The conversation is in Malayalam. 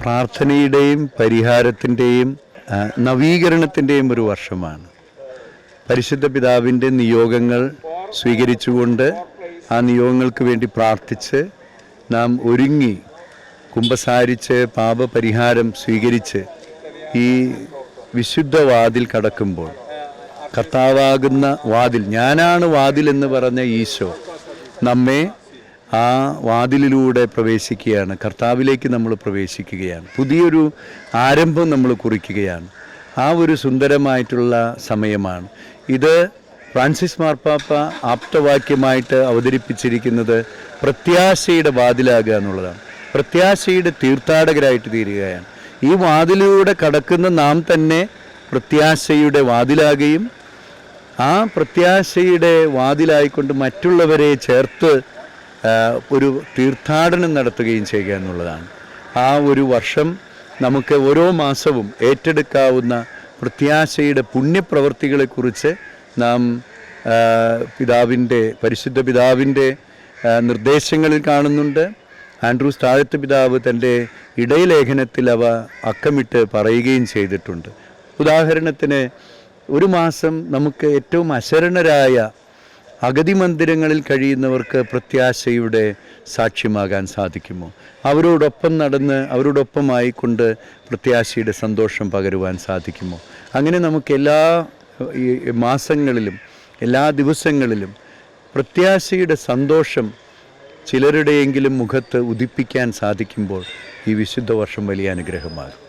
പ്രാർത്ഥനയുടെയും പരിഹാരത്തിന്റെയും നവീകരണത്തിന്റെയും ഒരു വർഷമാണ്. പരിശുദ്ധ പിതാവിന്റെ നിയോഗങ്ങൾ സ്വീകരിച്ചുകൊണ്ട് ആ നിയോഗങ്ങൾക്ക് വേണ്ടി പ്രാർത്ഥിച്ച് നാം ഒരുങ്ങി കുമ്പസാരിച്ച് പാപപരിഹാരം സ്വീകരിച്ച് ഈ വിശുദ്ധ വാതിൽ കടക്കുമ്പോൾ കർത്താവാകുന്ന വാതിൽ ഞാനാണ് വാതിൽ എന്ന് പറഞ്ഞ ഈശോ നമ്മെ ആ വാതിലിലൂടെ പ്രവേശിക്കുകയാണ്. കർത്താവിലേക്ക് നമ്മൾ പ്രവേശിക്കുകയാണ്. പുതിയൊരു ആരംഭം നമ്മൾ കുറിക്കുകയാണ്. ആ ഒരു സുന്ദരമായിട്ടുള്ള സമയമാണ്. ഇത് ഫ്രാൻസിസ് മാർപ്പാപ്പ ആപ്തവാക്യമായിട്ട് അവതരിപ്പിച്ചിരിക്കുന്നത് പ്രത്യാശയുടെ വാതിലാകുക എന്നുള്ളതാണ്. പ്രത്യാശയുടെ തീർത്ഥാടകരായിട്ട് തീരുകയാണ്. ഈ വാതിലൂടെ കടക്കുന്ന നാം തന്നെ പ്രത്യാശയുടെ വാതിലാകുകയും ആ പ്രത്യാശയുടെ വാതിലായിക്കൊണ്ട് മറ്റുള്ളവരെ ചേർത്ത് ഒരു തീർത്ഥാടനം നടത്തുകയും ചെയ്യുക എന്നുള്ളതാണ്. ആ ഒരു വർഷം നമുക്ക് ഓരോ മാസവും ഏറ്റെടുക്കാവുന്ന പ്രത്യാശയുടെ പുണ്യപ്രവൃത്തികളെക്കുറിച്ച് നാം പിതാവിന്റെ പരിശുദ്ധ പിതാവിന്റെ നിർദ്ദേശങ്ങളിൽ കാണുന്നുണ്ട്. ആൻഡ്രൂസ് താഴത്ത് പിതാവ് തന്റെ ഇടയലേഖനത്തിൽ അവ അക്കമിട്ട് പറയുകയും ചെയ്തിട്ടുണ്ട്. ഉദാഹരണത്തിന് ഒരു മാസം നമുക്ക് ഏറ്റവും അശരണരായ അഗതി മന്ദിരങ്ങളിൽ കഴിയുന്നവർക്ക് പ്രത്യാശയുടെ സാക്ഷ്യമാകാൻ സാധിക്കുമോ? അവരോടൊപ്പം നടന്ന് അവരോടൊപ്പമായി കൊണ്ട് പ്രത്യാശയുടെ സന്തോഷം പകരുവാൻ സാധിക്കുമോ? അങ്ങനെ നമുക്ക് എല്ലാ മാസങ്ങളിലും എല്ലാ ദിവസങ്ങളിലും പ്രത്യാശയുടെ സന്തോഷം ചിലരുടെയെങ്കിലും മുഖത്ത് ഉദിപ്പിക്കാൻ സാധിക്കുമ്പോൾ ഈ വിശുദ്ധ വർഷം വലിയ അനുഗ്രഹമാകും.